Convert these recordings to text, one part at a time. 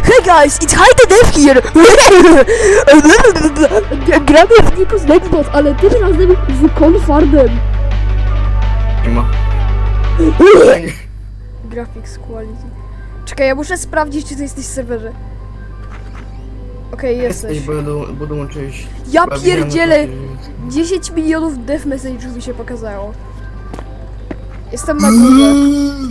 Hey guys, it's Hide Dev here! Gramy w Nikos Nextbot, ale tym razem z Confardem. Nie ma. Graphics quality. Czekaj, ja muszę sprawdzić, czy ty jesteś w serwerze. Okej, jesteś. Jesteś, bo, do, bo dołączyłeś. Ja pierdzielę! wiemy, 10 milionów dev message'ów mi się pokazało. Jestem na górze.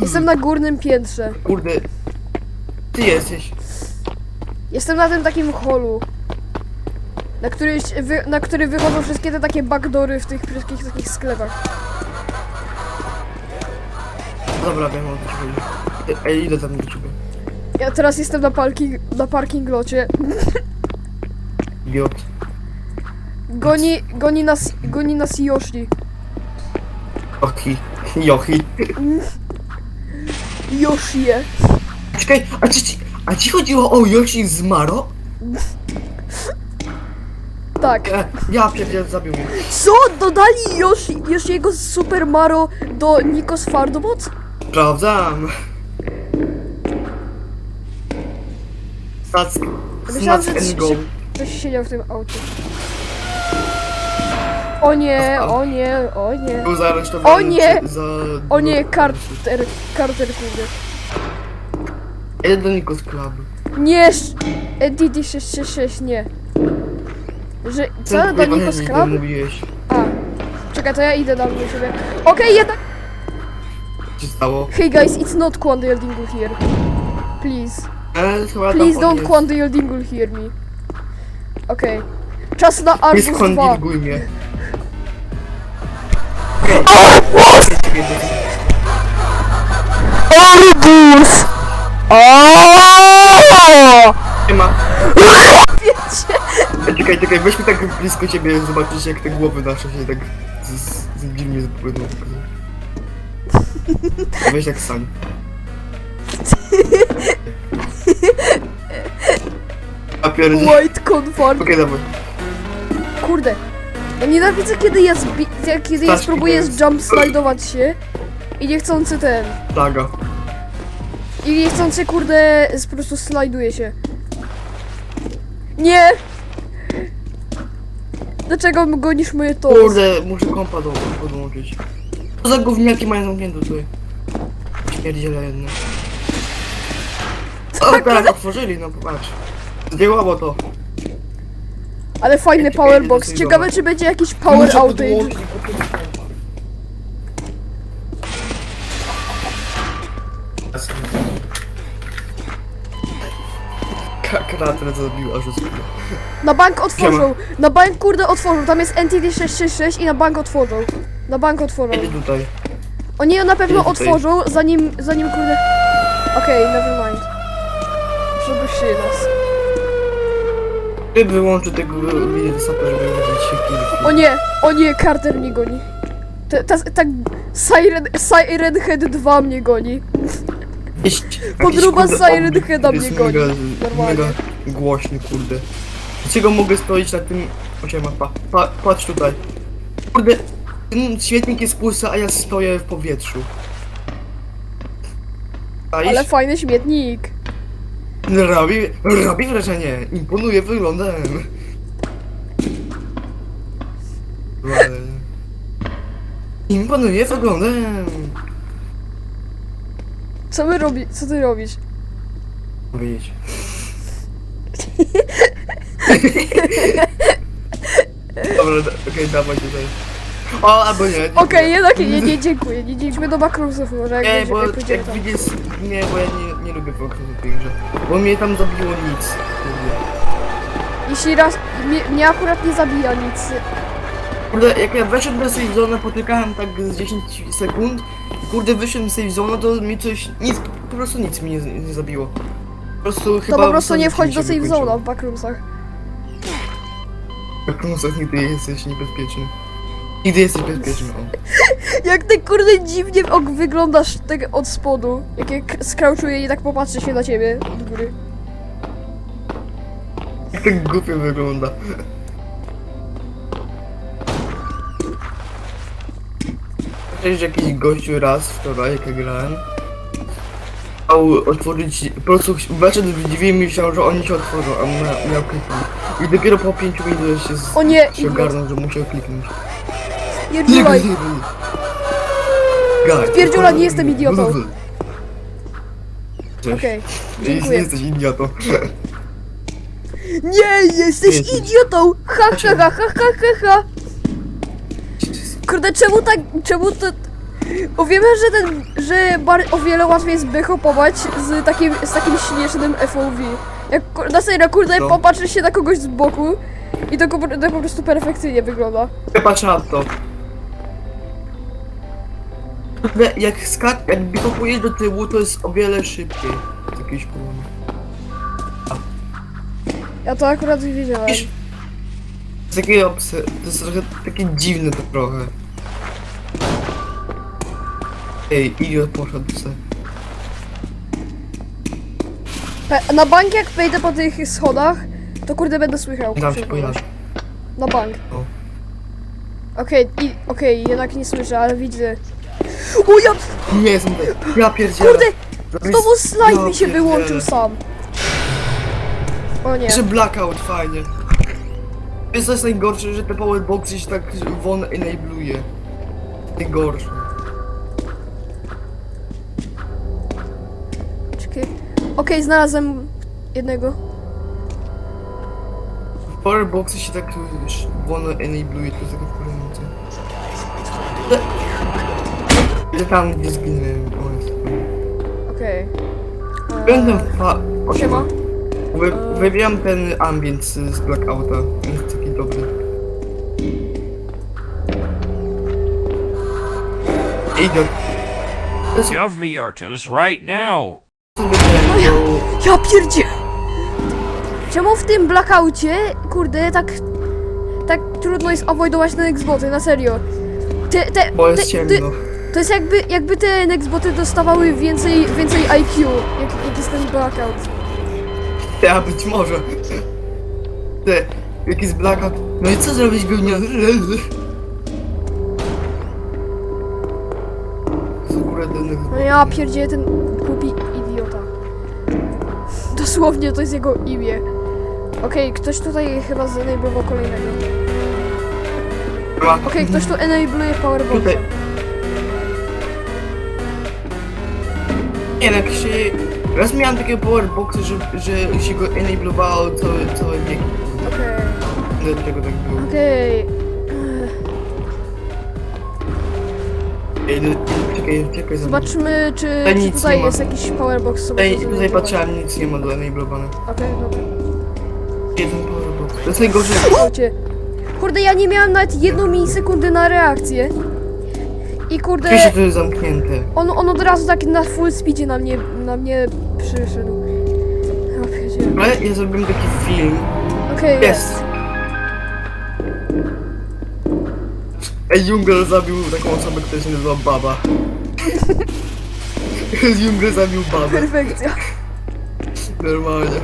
Jestem na górnym piętrze. Kurde. Ty jesteś. Jestem na tym takim holu. Na który, wy, na który wychodzą wszystkie te takie backdoory w tych wszystkich takich sklepach. Dobra, wiem o co ci chodzi. Ej, idę tam do ciebie. Ja teraz jestem na parking, na parking locie. Idiot. Goni, goni nas, goni nas Yoshi. Jochi. Jochi. Yoshie. Czekaj, a ci, a ci chodziło o Yoshi z Maro? Tak. Ja, ja pierdziel zabił mnie. Co? Dodali Yoshi, Yoshiego z Super Mario do Nikos Fardobot? Sprawdzam. Stack. Myślałam, Snack że and ci- go. Ktoś siedział w tym aucie. O nie, o nie, o nie. Był zaaresztowany O nie! za... O nie, Carter, Carter kurde. Jeden do Nikos Club. Nie, sz- Entity 666, nie. Że, co? Do Nikos nie Club? mówiłeś. A. Czekaj, to ja idę na mnie sobie. Okej, jednak. Co się stało? Hey guys, it's not Quandale Dingle here. Please. E, chyba tam Please on don't jest. Quandale Dingle hear me. Okej. Czas na Nie Arbus 2. skądinguj mnie. Arbus! Nie ma. Ej, Czekaj, czekaj, weźmy tak blisko ciebie, zobaczysz jak te głowy nasze się tak z, z, z dziwnie zapłyną. Weź jak sań. A. White Confirm. Okej, dawaj. Kurde. Ja nienawidzę kiedy ja zbi- kiedy ja Staszki spróbuję jump slidować się i niechcący ten. Plaga. I niechcący kurde z- po prostu slajduje się. Nie! Dlaczego gonisz moje to? Kurde, muszę kompa do, podłączyć. Co za gówniaki mają zamknięte tutaj? Śmierdziele jedne. O, tak, otworzyli, no popatrz. Zdjęło to. Ale fajny powerbox. Ciekawe czy będzie jakiś power outage. Krater zabił aż. Na bank otworzą. Na bank kurde otworzą. Tam jest NTD 666 i na bank otworzą. Na bank otworzą. Jedzie tutaj. Oni ją na pewno tutaj. otworzą, zanim, zanim kurde... Okej, never mind. Przepuścili nas. Ty wyłączy tego wirusa, żeby użyć się. O nie, o nie, Carter mnie goni. Ta, ta, ta Siren, Siren Head 2 mnie goni. Podróba jakiś, kurde, Siren Heada mnie goni. Mega, Normalnie. mega głośny, kurde. Dlaczego mogę stoić na tym... Ocie mapa. Pa, patrz tutaj. Kurde, ten świetnik jest pusty, a ja stoję w powietrzu. Ale Ale... fajny śmietnik. Robi, robi wrażenie. Imponuje wyglądem. Imponuje wyglądem. Co my robi, co ty robisz? Powiedzieć. Dobra, da- okej, dawaj tutaj. O, albo nie. dziękuję. Okej, jednak nie, nie, dziękuję, nie dziękuję do Bakrusów może, jak, Nie, będzie, bo jak jak tam. widzisz, nie, bo ja nie, nie lubię Foxu w tej grze. Bo mnie tam zabiło nic. Kurde. Jeśli raz, mnie, mnie akurat nie zabija nic. Kurde, jak ja weszłem do save zona, potykałem tak z 10 sekund. Kurde, wyszedłem z save zona, to mi coś, nic, po prostu nic mi nie, nie zabiło. Po prostu chyba... To po prostu nie wchodź do wykończyło. zone'a w Bakrusach. W Bakrumsach nigdy jesteś niebezpieczny. Nigdy jesteś bezpieczny, o. Jak ty kurde dziwnie ok, wyglądasz tak od spodu. Jak jak skrauczuję i tak popatrzy się na ciebie od góry. Jak tak głupio wygląda. Cześć jakiś gościu raz wczoraj, jak ja grałem. chciał otworzyć, po prostu weszedł w drzwi i myślał, że oni się otworzą, a ma, miał kliknąć. I dopiero po 5 minutach się, z, O nie, się ogarnął, że musiał kliknąć. Pierdziulaj. Gaj. Pierdziula, nie jestem idiotą. Okej, Nie dziękuję. jesteś idiotą. Nie, jesteś Jesteś. idiotą! Ha, ha, ha, ha, ha, ha, ha. Kurde, czemu tak, czemu to... Bo wiemy, że ten, że bar, o wiele łatwiej jest wyhopować z takim, z takim śmiesznym FOV. Jak na serio, kurde, No. popatrzysz się na kogoś z boku i to, to po prostu perfekcyjnie wygląda. Patrz na to. Jak skak, jak wychopujesz do tyłu, to jest o wiele szybciej. Z powodu. Ja to akurat wiedziałem. Wiesz, Z jakiego obse... To jest trochę takie dziwne to trochę. Ej, idiot poszedł se. Pe- na bank jak wejdę po tych schodach, to kurde będę słychał. Tam się pojawi. Na bank. O. Okej, i okej, jednak nie słyszę, ale widzę. O ja, Nie jestem tutaj. Ja pierdzielę. kurde, znowu slajd mi się wyłączył sam. O nie. Że blackout, fajnie. Wiesz co jest najgorsze, że te powerboxy się tak wolno enabluje. Najgorsze. Czekaj. Okej, znalazłem jednego. Powerboxy się tak już wolno enabluje, to jest takie wkurzające. Że tam gdzie zginęłem, o jest. Okej. Będę Eee, fa... Siema. Wy, wybieram ten ambient z, z blackouta. Jest taki dobry. To jest Shove me, Artus, right now. ten, bo... Ja pierdzie. Czemu w tym blackoutie, kurde, tak... Tak trudno jest avoidować te Xboty, na serio. Te, te, Bo jest te, ciemno. To jest jakby, jakby te Xboty dostawały więcej, więcej IQ, jak, jak jest ten blackout. Ja być może. Te, jak jest blackout. No i co zrobić ten No ja pierdzie ten głupi idiota. Dosłownie to jest jego imię. Okej, ktoś tutaj chyba zenablował kolejnego. Okej, ktoś tu enabluje powerboxa. Jak się... Raz miałem takie powerboxy, że, że się go enablowało całe, całe wieki. Okej, Dlaczego tak było? okej. Ej, no, czekaj, czekaj. Zobaczmy, czy, Tutaj czy nic tutaj nie ma. jest jakiś powerbox sobie Tutaj, tutaj patrzałem, nic nie ma do enablowane. Okej, dobra. Jeden powerbox. To jest najgorsze. Kurde, ja nie miałem nawet jedną milisekundy na reakcję. I kurde... Oczywiście to jest zamknięte. On, on od razu tak na full speedzie na mnie, na mnie przyszedł. Ja pierdzielę. Ale ja zrobiłem taki film. Okej, Jest. Ej, Jungle zabił taką osobę, która się nazywa Baba. Jungle zabił babę. Perfekcja. Normalnie.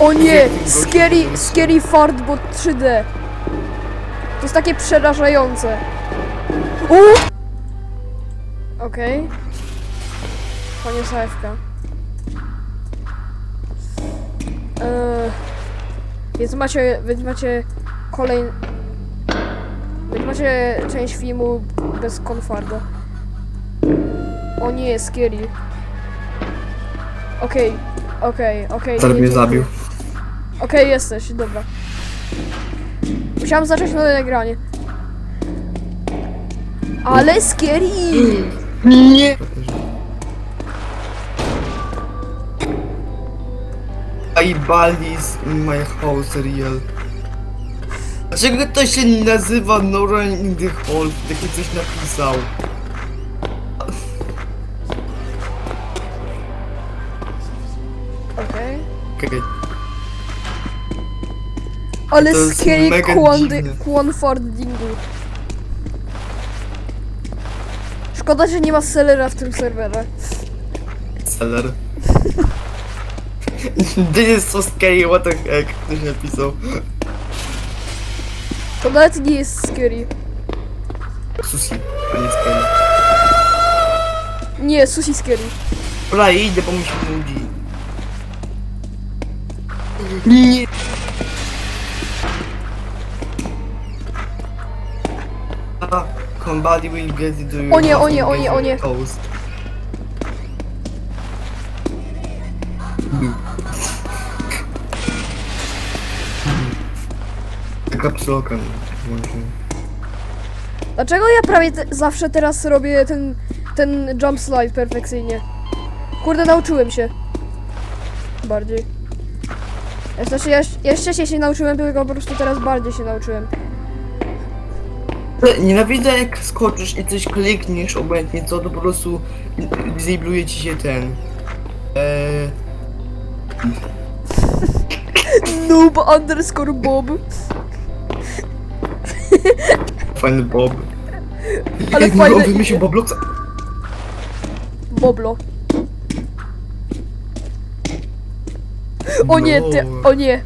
O nie! Scary, scary fart, bo 3D. To jest takie przerażające. U! Okej. Koniec AFK. Eee, więc macie, więc macie kolejny... Więc macie część filmu bez konfarda. O nie, scary. Okej, okej, okej. Zaraz nie, mnie nie, zabił. Okej, jesteś, dobra. Musiałam zacząć nowe nagranie. Ale scary! Nie! I Baldi's in my house real. Dlaczego to się nazywa Nora in the Hall? Takie coś napisał. Okej. Okej. Ale To jest scary mega dziwne. Szkoda, że nie ma sellera w tym serwerze. Seller. This is so scary, what the heck? Ktoś napisał. To nawet nie jest scary. Sushi, to nie scary. Nie, sushi scary. Dobra, idę, bo mi się nudzi. Nie. Somebody will get it. O nie, o nie, o nie, o nie. Toast. Właśnie. Dlaczego ja prawie te, zawsze teraz robię ten, ten jump slide perfekcyjnie? Kurde, nauczyłem się. Bardziej. Ja, Znaczy, ja jeszcze się, nauczyłem, tylko po prostu teraz bardziej się nauczyłem. Nienawidzę jak skoczysz i coś klikniesz, obojętnie co, to po prostu disabluje ci się ten. Eee, Noob underscore bob. Fajny Bob. Ale Ej, fajne On wymyślił Bobloxa. Boblo. O nie, ty, o nie.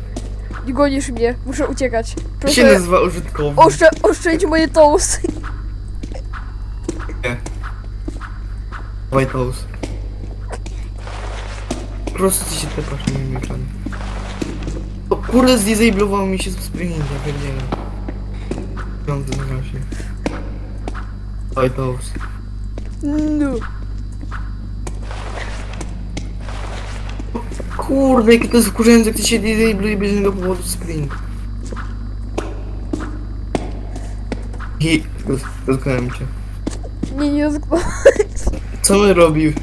Gonisz mnie, muszę uciekać. To się Proszę nazywa użytkownik. oszczę, oszczędź moje toast. White House. Po prostu ty się tepasz moim ekranie. O kurde, zdisablował mi się sprint, ja pierdzielę. Na razie. White House. No. Kurde, jakie to jest wkurzające, jak ty się disabluje bez żadnego powodu sprint. I... Dotknąłem cię. Nie, nie dotknął. Co my robimy?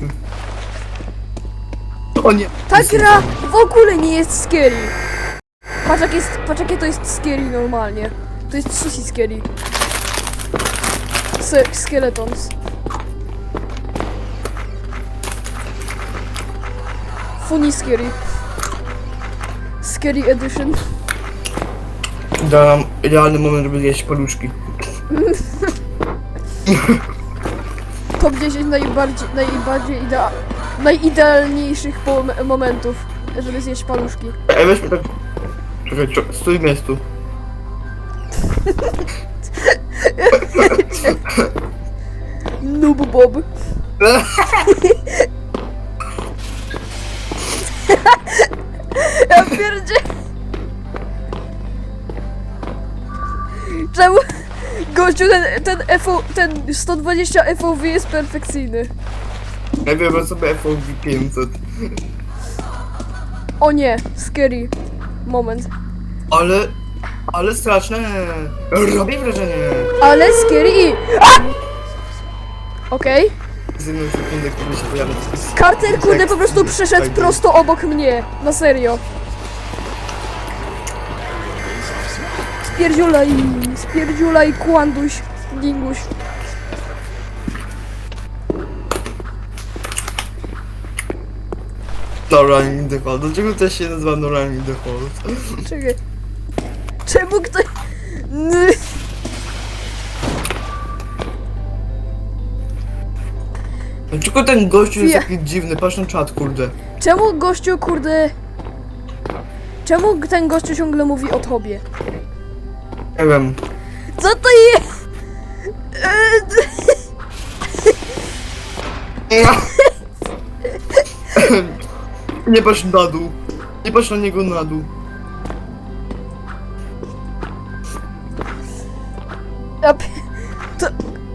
O nie! Ta gra w ogóle nie jest scary. Patrz, jak jest, patrz jakie to jest scary normalnie. To jest sushi scary. Se skeletons. Funny scary. Scary edition. Dam idealny moment, żeby zjeść paluszki. Top 10 najbardziej, najbardziej idea, najidealniejszych momentów, żeby zjeść paluszki. Ej, weźmy tak... Czekaj, czekaj, stój w miejscu. Noob Bob. Ja pierdzie... Czemu... Gościu, ten, ten FO, ten 120 FOV jest perfekcyjny. Ja biorę sobie FOV 500. O nie, scary moment. Ale... Ale straszne. Robi wrażenie. Ale scary. A! Okej. Z jedną sekundę, się pojawia. to jest- Carter kurde po prostu przeszedł prosto obok mnie. Na serio. Spierdziulaj, spierdziulaj, kłanduś, dinguś. No running default. Dlaczego też się nazywa no running default? Czekaj. Czemu ktoś... Dlaczego ten gościu jest Ja- taki dziwny? Patrz na czat, kurde. Czemu gościu kurde... Czemu ten gościu ciągle mówi o tobie? Nie wiem. Co to jest? Eee, d- Nie patrz na dół. Nie patrz na niego na dół.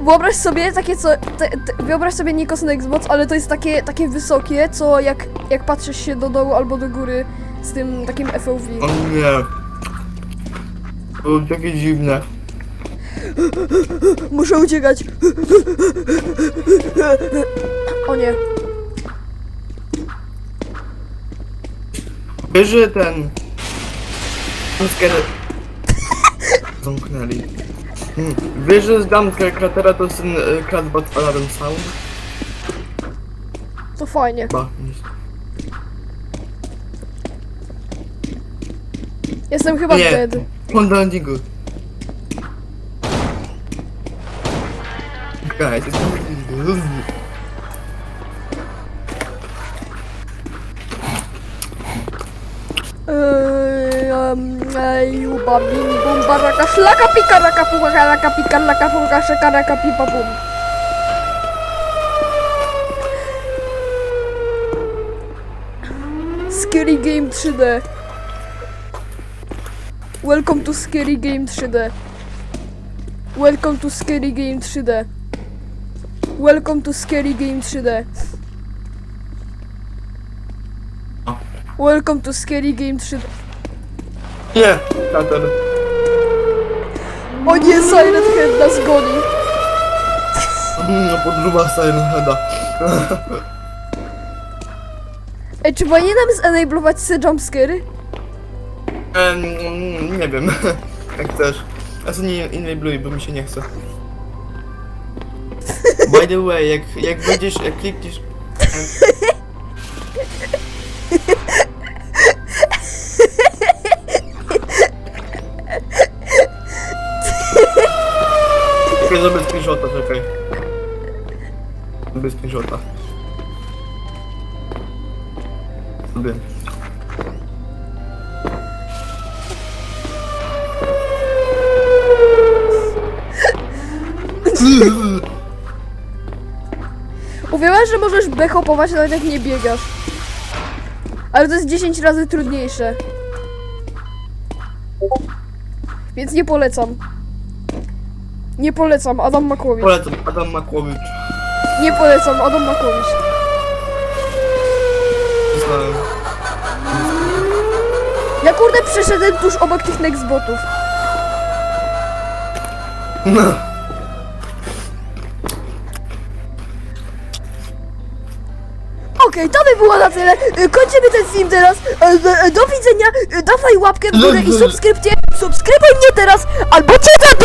Wyobraź sobie takie co. Te, te, wyobraź sobie Nikos na Xbox, ale to jest takie, takie wysokie, co jak, jak patrzysz się do dołu albo do góry z tym takim FOV. O nie. To takie dziwne. Muszę uciekać. O nie. Że ten... Zamknęli. Wiesz, że z jumpscare kratera to jest ten e, krat Sound? To fajnie. Chyba. Jestem chyba Nie. dead. On landingu. Guys, it's. Eee, um, ej, uba, bim, bum, baraka, szlaka, pika, raka, puka, raka, pika, raka, puka, szaka, raka, pipa, bum. Scary Game 3D. Welcome to Scary Game 3D. Welcome to Scary Game 3D. Welcome to Scary Game 3D. Welcome to Scary Game 3D. Nie, kater. O nie, Silent Head nas goni. No podruba Silent Heada. Ej, czy powinienem zenablować se jumpscary? Em, mm, nie wiem, jak chcesz. Ja sobie nie bluey, bo mi się nie chce. By the way, jak, jak wejdziesz, jak klikniesz... Czekaj, zrobię screenshota, czekaj. Zrobię screenshota. Sobie. Uwierzyłaś, że możesz bechopować nawet jak nie biegasz. Ale to jest 10 razy trudniejsze. Więc nie polecam. Nie polecam, Adam Makłowicz. Polecam, Adam Makłowicz. Nie polecam, Adam Makłowicz. Znałem. Ja kurde przeszedłem tuż obok tych nextbotów. No. Okej, to by było na tyle. Y, Kończymy ten film teraz. E, e, Do widzenia. Y, Dawaj łapkę w górę i subskrypcję. Subskrybuj mnie teraz, albo cię zabiję.